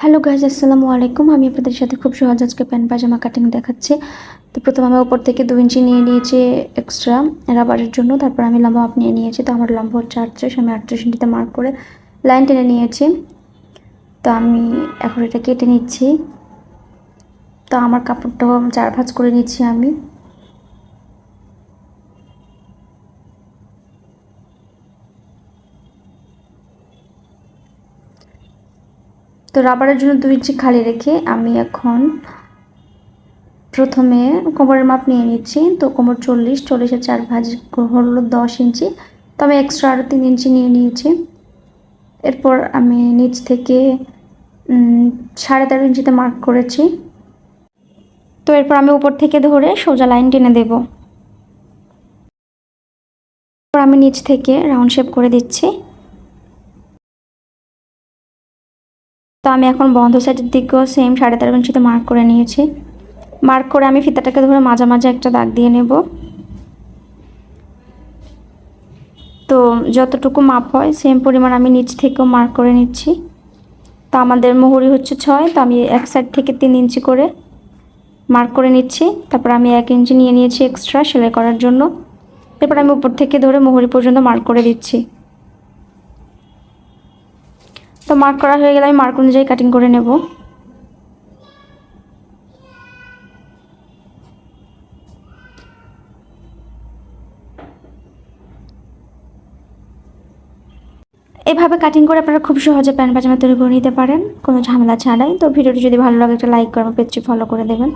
Hello guys আসসালামু আলাইকুম। আমি আপনাদের সাথে খুব সহজ আজকে প্যান্ট পাজামা কাটিং দেখাচ্ছি। তো প্রথম আমি উপর থেকে দু ইঞ্চি নিয়ে নিয়েছি এক্সট্রা রাবারের জন্য, তারপর আমি লম্বা মাপ নিয়ে নিয়েছি। তো আমার লম্বা হচ্ছে আটত্রিশ, আমি আটত্রিশ ইঞ্চিতে মার্ক করে লাইন টেনে নিয়েছি। তো আমি এখন এটা কেটে নিচ্ছি। তো আমার কাপড়টাও চার ভাঁজ করে নিচ্ছি আমি। তো রাবারের জন্য দু ইঞ্চি খালি রেখে আমি এখন প্রথমে কোমরের মাপ নিয়ে নিচ্ছি। তো কোমর চল্লিশ, চল্লিশের চার ভাজ হলো দশ ইঞ্চি। তো আমি এক্সট্রা আরও তিন ইঞ্চি নিয়ে নিয়েছি। এরপর আমি নিচ থেকে সাড়ে তেরো ইঞ্চিতে মার্ক করেছি। তো এরপর আমি উপর থেকে ধরে সোজা লাইন টেনে দেব। আমি নিচ থেকে রাউন্ড শেপ করে দিচ্ছি। তো আমি এখন বন্ধ সাইডের দিকেও সেম সাড়ে তেরো ইঞ্চিতে মার্ক করে নিয়েছি। মার্ক করে আমি ফিতাটাকে ধরে মাঝামাঝি একটা দাগ দিয়ে নেব। তো যতটুকু মাপ হয় সেম পরিমাণ আমি নিচ থেকেও মার্ক করে নিচ্ছি। তো আমাদের মোহরি হচ্ছে ছয়, তো আমি এক সাইড থেকে তিন ইঞ্চি করে মার্ক করে নিচ্ছি। তারপর আমি এক ইঞ্চি নিয়ে নিয়েছি এক্সট্রা সেলাই করার জন্য। এরপর আমি উপর থেকে ধরে মোহরি পর্যন্ত মার্ক করে দিচ্ছি। তো মার্ক করা হয়ে গেলে আমি মার্ক অনুযায়ী কাটিং করে নেব। এভাবে কাটিং করে আপনারা খুব সহজে প্যান্ট পাজামা তৈরি করে নিতে পারেন, কোনো ঝামেলা ছাড়াই। তো ভিডিওটি যদি ভালো লাগে একটা লাইক করে আমার পেজটি ফলো করে দেবেন।